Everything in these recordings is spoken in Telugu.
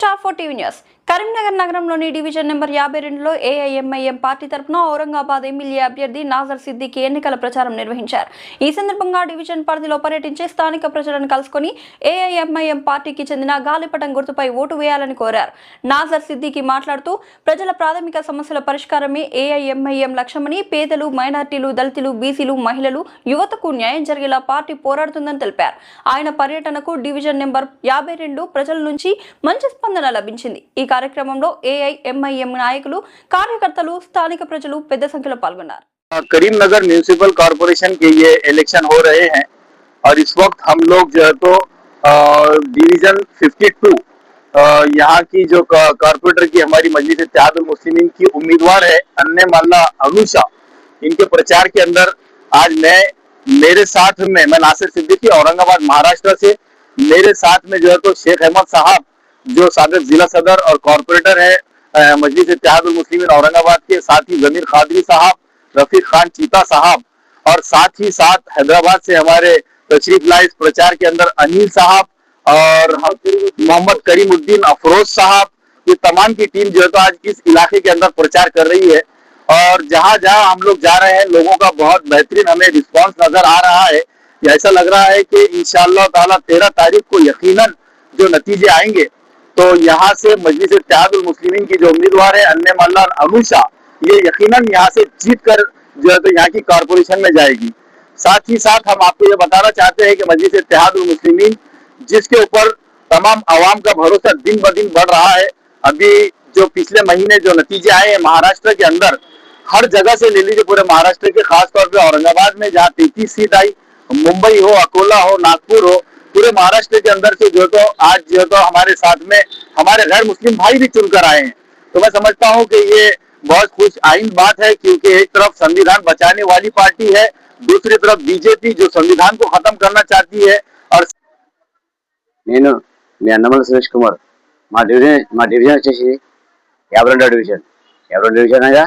top for TV News. Karimnagar నగరంలోని డివిజన్ నెంబర్ యాభై రెండులో ఏఐఎంఐఎం పార్టీ తరపున ఔరంగాబాద్ ఎమ్మెల్యే అభ్యర్థి నాజర్ సిద్దికి ఎన్నికల ప్రచారం నిర్వహించారు. ఈ సందర్భంగా డివిజన్ పరిధిలో పర్యటించి స్థానిక ప్రజలను కలుసుకొని ఏఐఎంఐఎం పార్టీకి చెందిన గాలిపటం గుర్తుపై ఓటు వేయాలని కోరారు. నాజర్ సిద్దికి మాట్లాడుతూ ప్రజల ప్రాథమిక సమస్యల పరిష్కారమే ఏఐఎంఐఎం లక్ష్యమని పేదలు మైనార్టీలు దళితులు బీసీలు మహిళలు యువతకు న్యాయం జరిగేలా పార్టీ పోరాడుతుందని తెలిపారు. ఆయన పర్యటనకు డివిజన్ నెంబర్ యాభై రెండు ప్రజల నుంచి మంచి స్పందన లభించింది. ఈ కార్యక్రమంలో ఏఐఎంఐఎం నాయకులు కార్యకర్తలు స్థానిక ప్రజలు పెద్ద సంఖ్యలో పాల్గొన్నారు करीमनगर म्यूनिसिपल कॉरपोरेशन के ये इलेक्शन हो रहे हैं और इस वक्त हम लोग जो है तो अ, डिवीजन 52 अ, यहाँ की जो क- कॉरपोरेटर की हमारी मजलिस इत्तेहादुल मुस्लिमीन की उम्मीदवार है अन्य मल्ला अनुषा इनके प्रचार के अंदर आज मैं मेरे साथ में मैं नासिर सिद्दीकी औरंगाबाद महाराष्ट्र से मेरे साथ में जो है तो शेख अहमद साहब जो साबिक जिला सदर और कॉरपोरेटर है मजलिस इत्तेहादुल मुस्लिमीन औरंगाबाद के, साथ ही जमीर खादरी साहब, रफीक खान चीता साहब और साथ ही साथ हैदराबाद से हमारे तशरीफ़ लाए इस प्रचार के अंदर अनिल साहब और मोहम्मद करीमुद्दीन अफरोज साहब, ये तमाम की टीम जो है तो आज इस इलाके के अंदर प्रचार कर रही है। और जहाँ जहाँ हम लोग जा रहे हैं, लोगों का बहुत बेहतरीन हमें रिस्पांस नज़र आ रहा है। ऐसा लग रहा है कि इंशाअल्लाह ताला तेरह तारीख को यकीनन जो नतीजे आएँगे तो यहाँ से मजलिस इत्तेहादुल मुस्लिमीन की जो उम्मीदवार है, अन्य मल्ला अनुषा, ये यकीनन यहाँ से जीत कर जो है तो यहाँ की कारपोरेशन में जाएगी। साथ ही साथ हम आपको ये बताना चाहते हैं कि मजलिस इत्तेहादुल मुस्लिमीन, जिसके ऊपर तमाम आवाम का भरोसा दिन ब दिन बढ़ रहा है, अभी जो पिछले महीने जो नतीजे आए हैं महाराष्ट्र के अंदर, हर जगह से ले लीजिए पूरे महाराष्ट्र के, खासतौर पर औरंगाबाद में जहाँ तैतीस सीट आई, मुंबई हो, अकोला हो, नागपुर हो पूरे महाराष्ट्र के अंदर से जो तो आज जो तो हमारे साथ में हमारे गैर मुस्लिम भाई भी चुनकर आए हैं तो मैं समझता हूँ कि ये बहुत खुश आइन बात है क्योंकि एक तरफ संविधान बचाने वाली पार्टी है दूसरी तरफ बीजेपी जो संविधान को खत्म करना चाहती है और నేను మీ అన్నమల సురేష్ కుమార్ మా డివిజన్ మా డివిజన్ వచ్చేసి యాభై రెండో డివిజన్ యాభై రెండో డివిజన్ అనగా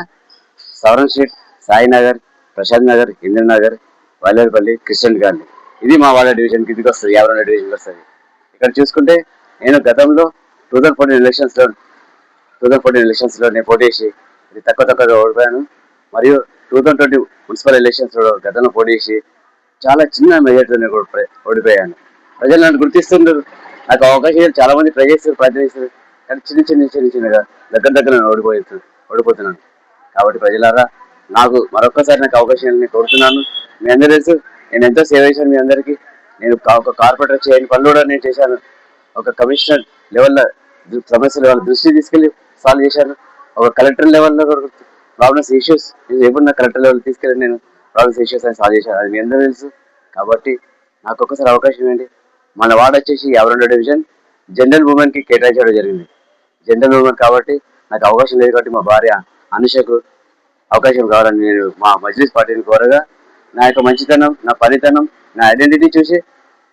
sovereign street Sainagar Prashant Nagar Indranagar Vailerupalli Christian Gandhi ఇది మా వాళ్ళ డివిజన్ కిందకి వస్తుంది యాభై రెండు డివిజన్కి వస్తుంది. ఇక్కడ చూసుకుంటే నేను గతంలో టూ థౌసండ్ ఫోర్టీన్ ఎలక్షన్స్లో టూ థౌసండ్ ఫోర్టీన్ ఎలక్షన్స్లో నేను పోటీ చేసి ఇది తక్కువ తక్కువగా ఓడిపోయాను. మరియు టూ థౌసండ్ ట్వంటీ మున్సిపల్ ఎలక్షన్స్లో గతంలో పోటీ చేసి చాలా చిన్న మెజార్టీతో ఓడిపోయా ఓడిపోయాను. ప్రజలు నన్ను గుర్తిస్తుండ్రు. నాకు అవకాశం చాలా మంది ప్రజలు ప్రయత్నిస్తారు. కానీ చిన్న చిన్న చిన్న చిన్నగా దగ్గర దగ్గర నేను ఓడిపోతు ఓడిపోతున్నాను. కాబట్టి ప్రజలారా నాకు మరొక్కసారి నాకు అవకాశాలని కోరుతున్నాను. మీ అందరూ తెలుసు నేను ఎంతో సేవ చేశాను మీ అందరికీ. నేను ఒక కార్పొరేటర్ చేయని పనులు కూడా నేను చేశాను. ఒక కమిషనర్ లెవెల్లో సమస్యలు వాళ్ళ దృష్టి తీసుకెళ్ళి సాల్వ్ చేశాను. ఒక కలెక్టర్ లెవెల్లో ప్రాబ్లమ్స్ ఇష్యూస్ ఎప్పుడు నా కలెక్టర్ లెవెల్ తీసుకెళ్ళి నేను ప్రాబ్లమ్స్ ఇష్యూస్ అని సాల్వ్ చేశాను. అది మీ అందరూ తెలుసు. కాబట్టి నాకు ఒక్కసారి అవకాశం ఏంటి మన వార్డ్ వచ్చేసి యాభై రెండో డివిజన్. జనరల్ ఉమెన్కి కేటాయించడం జరిగింది. జనరల్ ఉమెన్ కాబట్టి నాకు అవకాశం లేదు కాబట్టి మా భార్య అనుషకు అవకాశం కావాలని నేను మా మజ్లిస్ పార్టీని కోరగా నా యొక్క మంచితనం నా పనితనం నా ఐడెంటిటీ చూసి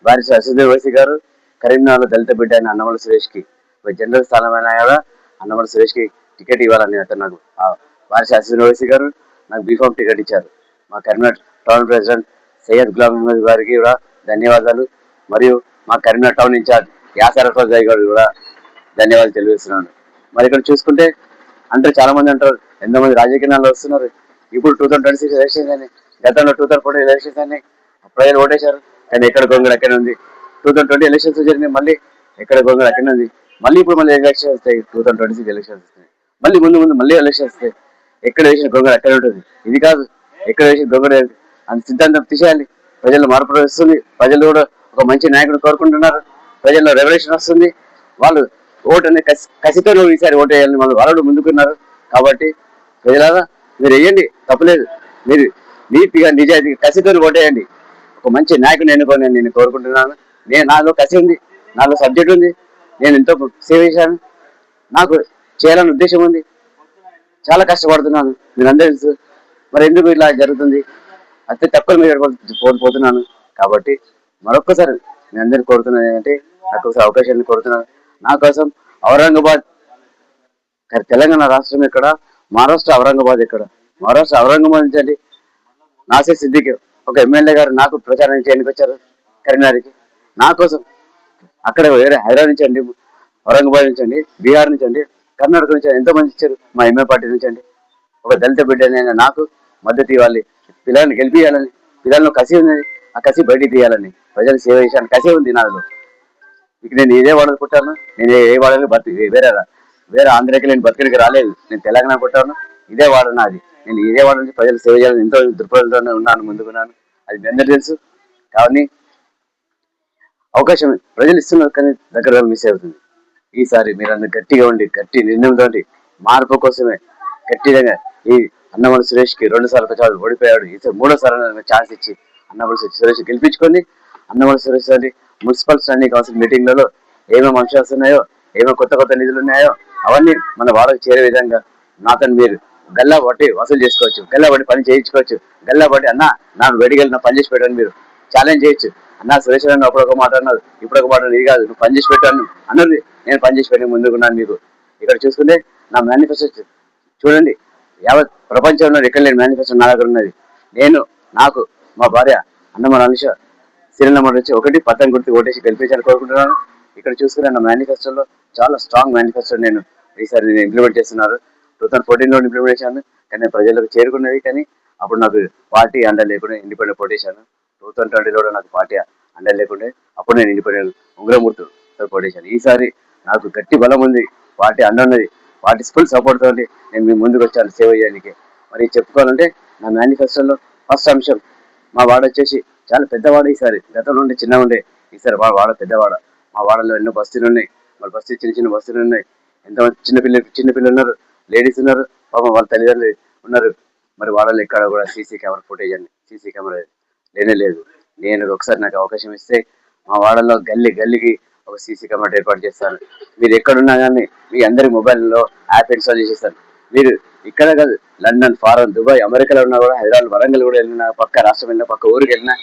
భార్య అసదుద్దీన్ గారు కరీంనగర్లో దళిత బిడ్డ అయిన అన్నమల సురేష్కి కి జనరల్ స్థానమైన కూడా అన్నమల సురేష్కి టికెట్ ఇవ్వాలని అతను నాకు ఆ భార్య గారు నాకు బీఫామ్ టికెట్ ఇచ్చారు. మా కరీంనగర్ టౌన్ ప్రెసిడెంట్ సయ్యద్ గులాం అహ్మద్ గారికి కూడా ధన్యవాదాలు. మరియు మా కరీంనగర్ టౌన్ ఇన్ఛార్జ్ యాసర్ అఫ్రోజ్ గారు కూడా ధన్యవాదాలు తెలియజేస్తున్నాను. మరి ఇక్కడ చూసుకుంటే అంటే చాలా మంది అంటారు ఎంతో మంది రాజకీయాల్లో వస్తున్నారు. ఇప్పుడు two thousand twenty six election కానీ గతంలో టూ థౌసండ్ ఫోర్టీన్ ఎలక్షన్స్ అని ప్రజలు ఓటేశారు. కానీ ఎక్కడ గొంగళ అక్కడ ఉంది. టూ థౌసండ్ ట్వంటీ ఎలక్షన్స్ జరిగినాయి మళ్ళీ ఎక్కడ గొంగళ అక్కడ ఉంది. మళ్ళీ ఇప్పుడు మళ్ళీ ఎలక్షన్స్ వస్తాయి. Two thousand twenty six elections వస్తాయి. మళ్ళీ ముందు ముందు మళ్ళీ ఎలక్షన్స్ వస్తాయి. ఎక్కడ వేసిన గొంగళ అక్కడ ఉంటుంది. ఇది కాదు. ఎక్కడ వేసిన గొంగళ అని సిద్ధాంతం తీసేయాలి. ప్రజలు మార్పు వస్తుంది. ప్రజలు కూడా ఒక మంచి నాయకుడు కోరుకుంటున్నారు. ప్రజల్లో రెవల్యూషన్ వస్తుంది. వాళ్ళు ఓటు అనేది కసి కసితో ఈసారి ఓటు వేయాలని వాళ్ళు వాళ్ళు ముందుకున్నారు. కాబట్టి ప్రజలారా మీరు వేయండి. తప్పలేదు. మీరు నీతిగా నిజాయితీ కసితో ఓటేయండి ఒక మంచి నాయకుని ఎన్నుకొని నేను కోరుకుంటున్నాను. నేను నాలో కసి ఉంది నాలో సబ్జెక్ట్ ఉంది నేను ఎంతో సేవ చేశాను నాకు చేయాలని ఉద్దేశం ఉంది. చాలా కష్టపడుతున్నాను. మీరు అందరూ మరి ఎందుకు ఇలా జరుగుతుంది? అతి తక్కువ మీద పోతున్నాను. కాబట్టి మరొక్కసారి నేను అందరికీ కోరుతున్నాను ఏంటంటే నాకు అవకాశాన్ని కోరుతున్నాను. నా కోసం ఔరంగాబాద్ తెలంగాణ రాష్ట్రం ఇక్కడ మహారాష్ట్ర ఔరంగాబాద్ ఇక్కడ మహారాష్ట్ర ఔరంగాబాద్ నుంచి అండి. నాసే సిద్దికి ఒక ఎమ్మెల్యే గారు నాకు ప్రచారం చేయడానికి వచ్చారు కరీంనగర్కి. నా కోసం అక్కడ వేరే హైదరాబాద్ నుంచి అండి ఔరంగాబాద్ నుంచి అండి బీహార్ నుంచి అండి కర్ణాటక నుంచి ఎంతో మంది ఇచ్చారు మా ఎంఏ పార్టీ నుంచి అండి. ఒక దళిత బిడ్డనైనా నాకు మద్దతు ఇవ్వాలి పిల్లల్ని గెలిపియాలని పిల్లల్లో కసి ఉన్నది ఆ కసి బయటికి తీయాలని ప్రజలు సేవ చేశాను కసి ఉంది నాలో. ఇక నేను ఇదే వాడలు పుట్టాను నేను ఏ వాడలు బతి వేరే వేరే ఆంధ్రాకి నేను బతికడికి రాలేదు నేను తెలంగాణ పుట్టాను ఇదే వాడ నాది. నేను ఇదే వాళ్ళ నుంచి ప్రజలు సేవ చేయాలని ఎంతో దృక్పథంతో ఉన్నాను ముందుకున్నాను అది మీ అందరూ తెలుసు. కానీ అవకాశం ప్రజలు ఇస్తున్నారు కానీ దగ్గర మిస్ అవుతుంది. ఈసారి మీరందరూ గట్టిగా ఉండి గట్టి నిర్ణయంతో మార్పు కోసమే గట్టిగా ఈ అన్నమల సురేష్కి రెండు సార్లు ప్రచారాలు ఓడిపోయాడు. ఈసారి మూడోసారి ఛాన్స్ ఇచ్చి అన్నమల సురేష్ గెలిపించుకొని అన్నమల సురేష్ గారి మున్సిపల్ స్టాండింగ్ కౌన్సిల్ మీటింగ్లలో ఏమేమి అంశాలు ఉన్నాయో ఏమేమి కొత్త కొత్త నిధులు ఉన్నాయో అవన్నీ మన వాళ్ళకి చేరే విధంగా నాతను మీరు గల్లా పట్టి వసూలు చేసుకోవచ్చు గల్లా పట్టి పని చేయించుకోవచ్చు. గల్లా పట్టి అన్న నాకు వేడిగల్ నా పని చేసి పెట్టాను మీరు. ఛాలెంజ్ చేయొచ్చు. అన్న సురేష్ అన్న అప్పుడు ఒక మాట అన్నారు ఇప్పుడు ఒక మాట ఇది కాదు నువ్వు పని చేసి పెట్టాను అన్నది నేను పని చేసి పెట్టి ముందుకున్నాను మీకు. ఇక్కడ చూసుకుంటే నా మేనిఫెస్టో చూడండి యావత్ ప్రపంచంలో ఎక్కడ లేని మేనిఫెస్టో నా దగ్గర ఉన్నది. నేను నాకు మా భార్య అన్నమ్మ అనుష సీరియల్ నెంబర్ నుంచి ఒకటి పట్టం గుర్తు ఓటేసి గెలిపించాలని కోరుకుంటున్నాను. ఇక్కడ చూసుకునే నా మేనిఫెస్టోలో చాలా స్ట్రాంగ్ మేనిఫెస్టో నేను ఈసారి నేను ఇంప్లిమెంట్ చేస్తున్నారు. టూ థౌసండ్ ఫోర్టీన్లో ఇంప్లిమెంట్ చేశాను కానీ ప్రజలకు చేరుకున్నది కానీ అప్పుడు నాకు పార్టీ అండ లేకుండా ఇండిపెండెంట్ పోటేశాను టూ థౌసండ్ ట్వంటీలో కూడా నాకు పార్టీ అండ లేకుండే అప్పుడు నేను ఇండిపెండెంట్ ఉంగరమూర్తు పోటేశాను ఈసారి నాకు గట్టి బలం ఉంది పార్టీ అండ ఉన్నది పార్టీ ఫుల్ సపోర్ట్ తోటి నేను మీ ముందుకు వచ్చాను సేవ చేయడానికి. మరి చెప్పుకోవాలంటే నా మేనిఫెస్టోలో ఫస్ట్ అంశం మా వాడ వచ్చేసి చాలా పెద్దవాడ ఈసారి. గతంలో ఉండే చిన్న ఉండే ఈసారి మా వాడ పెద్దవాడ మా వాడలో ఎన్నో బస్తీలు ఉన్నాయి మరి బస్తీ చిన్న చిన్న బస్తీలు ఉన్నాయి. ఎంతమంది చిన్న చిన్నపిల్లలు చిన్న ఉన్నారు లేడీస్ ఉన్నారు పాపం వాళ్ళ తల్లిదండ్రులు ఉన్నారు. మరి వాళ్ళని ఎక్కడ కూడా సీసీ కెమెరా ఫుటేజ్ అండి సీసీ కెమెరా లేనే లేదు. నేను ఒకసారి నాకు అవకాశం ఇస్తే మా వాడల్లో గల్లీ గల్లీకి ఒక సీసీ కెమెరా ఏర్పాటు చేస్తాను. మీరు ఎక్కడున్నా కానీ మీ అందరి మొబైల్లో యాప్ ఇన్స్టాల్ చేసేస్తాను. మీరు ఇక్కడ కాదు లండన్ ఫారెన్ దుబాయ్ అమెరికాలో ఉన్నా కూడా హైదరాబాద్ వరంగల్ కూడా వెళ్ళినా పక్క రాష్ట్రం వెళ్ళినా పక్క ఊరికి వెళ్ళినా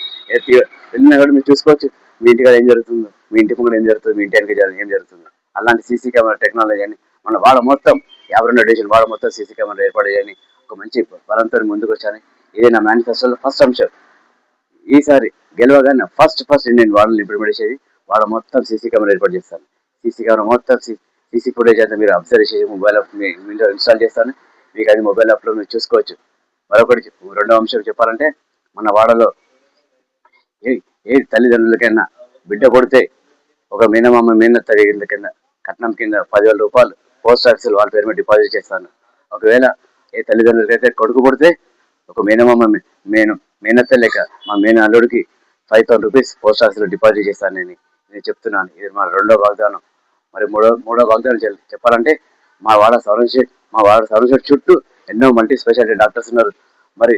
వెళ్ళినా కూడా మీరు చూసుకోవచ్చు. మీ ఇంటి ఏం జరుగుతుందో మీ ఇంటి ముందు ఏం జరుగుతుంది మీ ఇంటి వెనక ఏం జరుగుతుందో. అలాంటి సీసీ కెమెరా టెక్నాలజీ అని మన వాళ్ళ మొత్తం యాభై రెండు డివిజన్ వాళ్ళ మొత్తం సీసీ కెమెరా ఏర్పాటు చేయని ఒక మంచి బలంతో ముందుకు వచ్చాను ఇదే నా మేనిఫెస్టోలో ఫస్ట్ అంశం. ఈసారి గెలవగానే ఫస్ట్ ఫస్ట్ నేను వాళ్ళని ఇంప్లిమెంట్ చేసేది. వాళ్ళ మొత్తం సీసీ కెమెరా ఏర్పాటు చేస్తాను సీసీ కెమెరా మొత్తం సీసీ ఫుటేజ్ అంతా మీరు అబ్జర్వ్ చేసి మొబైల్ యాప్ మీలో ఇన్స్టాల్ చేస్తాను. మీకు అది మొబైల్ యాప్లో మీరు చూసుకోవచ్చు. మరొకటి రెండో అంశం చెప్పాలంటే మన వాడలో ఏ ఏ తల్లిదండ్రులకైనా బిడ్డ కొడితే ఒక మీనమామ మీనత్త కింద కింద కట్నం కింద పదివేల రూపాయలు పోస్ట్ ఆఫీసులు వాళ్ళ పేరు మీద డిపాజిట్ చేస్తాను. ఒకవేళ ఏ తల్లిదండ్రులకైతే కొడుకు పుడితే ఒక మేనమామ మేను మేనత్త లేక మా మేన అల్లుడికి ఫైవ్ థౌసండ్ రూపీస్ పోస్ట్ ఆఫీస్లో డిపాజిట్ చేస్తాను నేను. నేను చెప్తున్నాను. ఇది మా రెండో వాగ్దానం. మరి మూడో మూడో వాగ్దానం చెప్పాలంటే మా వాడ సౌరంశెట్ మా వాడ సౌరంశెట్ చుట్టూ ఎన్నో మల్టీ స్పెషాలిటీ డాక్టర్స్ ఉన్నారు. మరి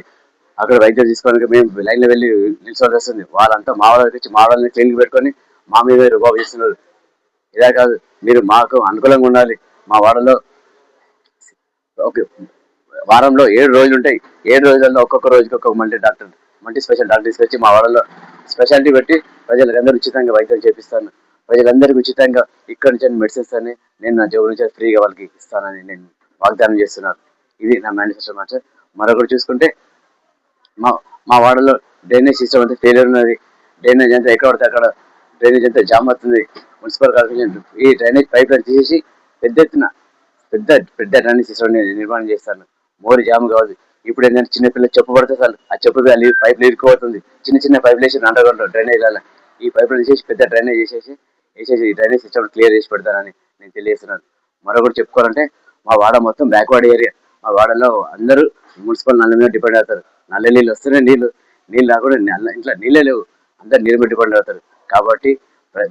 అక్కడ వైద్యం తీసుకోవడానికి మేము లైన్లో వెళ్ళి నిల్చోవాల్సి వస్తుంది. వాళ్ళంతా మా వాళ్ళకి వచ్చి మా వాళ్ళని క్లినిక్ పెట్టుకొని మా మీద రుబాబు చేస్తున్నారు. ఇదే కాదు మీరు మాకు అనుకూలంగా ఉండాలి. మా వాడలో ఓకే వారంలో ఏడు రోజులు ఉంటాయి. ఏడు రోజుల్లో ఒక్కొక్క రోజుకి ఒక్కొక్క multi doctor multi special doctor తీసుకొచ్చి మా వాళ్ళలో స్పెషాలిటీ పెట్టి ప్రజలందరూ ఉచితంగా వైద్యం చేపిస్తాను. ప్రజలందరికీ ఉచితంగా ఇక్కడ నుంచి మెడిసిన్స్ అని నేను నా జోబు నుంచి ఫ్రీగా వాళ్ళకి ఇస్తానని నేను వాగ్దానం చేస్తున్నాను. ఇది నా మేనిఫెస్టో మాట. మరొకటి చూసుకుంటే మా మా వాడలో డ్రైనేజ్ సిస్టమ్ అంతా ఫెయిలియర్ ఉన్నది. డ్రైనేజ్ అంతా ఎక్కడ పడితే అక్కడ డ్రైనేజ్ అంతా జామ్ అవుతుంది. మున్సిపల్ కార్పొరేషన్ ఈ డ్రైనేజ్ పైప్ లైన్ తీసేసి పెద్ద ఎత్తున పెద్ద పెద్ద రన్నింగ్ సిస్టమ్ నిర్మాణం చేస్తాను. మోరి జామ్ కావాలి. ఇప్పుడు ఏంటంటే చిన్నపిల్లలు చెప్పు పడితే చాలు. ఆ చెప్పు పైప్ ఇరుక్కుపోతుంది. చిన్న చిన్న పైప్ వేసి అండర్గ్రౌండ్ డ్రైనేజ్ ఈ పైపులు తీసేసి పెద్ద డ్రైనేజ్ చేసేసి వేసేసి ఈ డ్రైనేజ్ సిస్టమ్ క్లియర్ చేసి పెడతానని నేను తెలియజేస్తున్నాను. మరొకటి చెప్పుకోవాలంటే మా వాడ మొత్తం బ్యాక్వర్డ్ ఏరియా మా వాడలో అందరూ మున్సిపల్ నల్ల మీద డిపెండ్ అవుతారు. నల్ల నీళ్ళు వస్తున్నాయి నీళ్ళు. నీళ్ళు రాకుండా నల్ల ఇంట్లో నీళ్ళే లేవు. అందరు నీళ్ళు మీద డిపెండ్ అవుతారు. కాబట్టి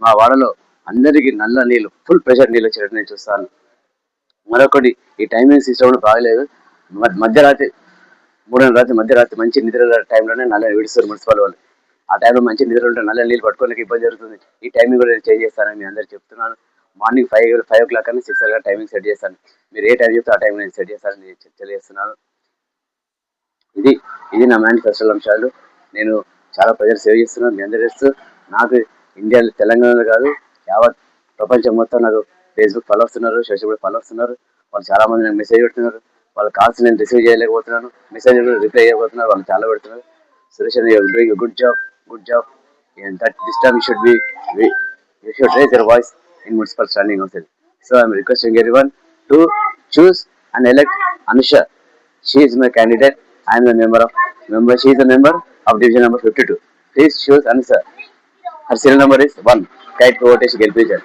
మా వాడలో అందరికీ నల్ల నీళ్ళు ఫుల్ ప్రెషర్ నీళ్ళు వచ్చేటట్టు నేను చూస్తాను. మరొకటి ఈ టైమింగ్ సిస్టమ్ కూడా బాగలేదు. మధ్యరాత్రి మూడున్నర రాత్రి మధ్యరాత్రి మంచి నిద్ర టైంలోనే నల్ల విడుస్తారు మున్సిపల్ వాళ్ళు. ఆ టైంలో మంచి నిద్ర ఉంటే నల్ల నీళ్ళు పట్టుకోడానికి ఇబ్బంది జరుగుతుంది. ఈ టైమింగ్ కూడా నేను చేంజ్ చేస్తానని మీ అందరికి చెప్తున్నాను. Morning five five o'clock అని six o'clock timing set చేస్తాను. మీరు ఏ టైం చెప్తే ఆ టైం నేను సెట్ చేస్తానని చె- తెలియజేస్తున్నాను. ఇది ఇది నా మేనిఫెస్టోల అంశాలు. నేను చాలా ప్రజలు సేవ చేస్తున్నాను. మీ అందరూ నాకు ఇండియా తెలంగాణలో కాదు యావత్ ప్రపంచం మొత్తం నాకు ఫేస్బుక్ ఫాలో వస్తున్నారు సోషల్ మీడియా ఫాలో వస్తున్నారు. వాళ్ళు చాలా మంది నాకు మెసేజ్ పెడుతున్నారు. వాళ్ళ కాల్స్ నేను రిసీవ్ చేయలేకపోతున్నాను. మెసేజ్ రిప్లై చేయకపోతున్నారు. వాళ్ళు చాలా పెడుతున్నారు. Suresh doing good job good job that this time you should be you should raise your voice in municipal standing అవుతుంది So I'm requesting everyone to choose and elect Anusha. She is my candidate I'm the member of member member. She is a member of division number 52. Please choose Her serial number is 1. Cat Rotation Gilbridger.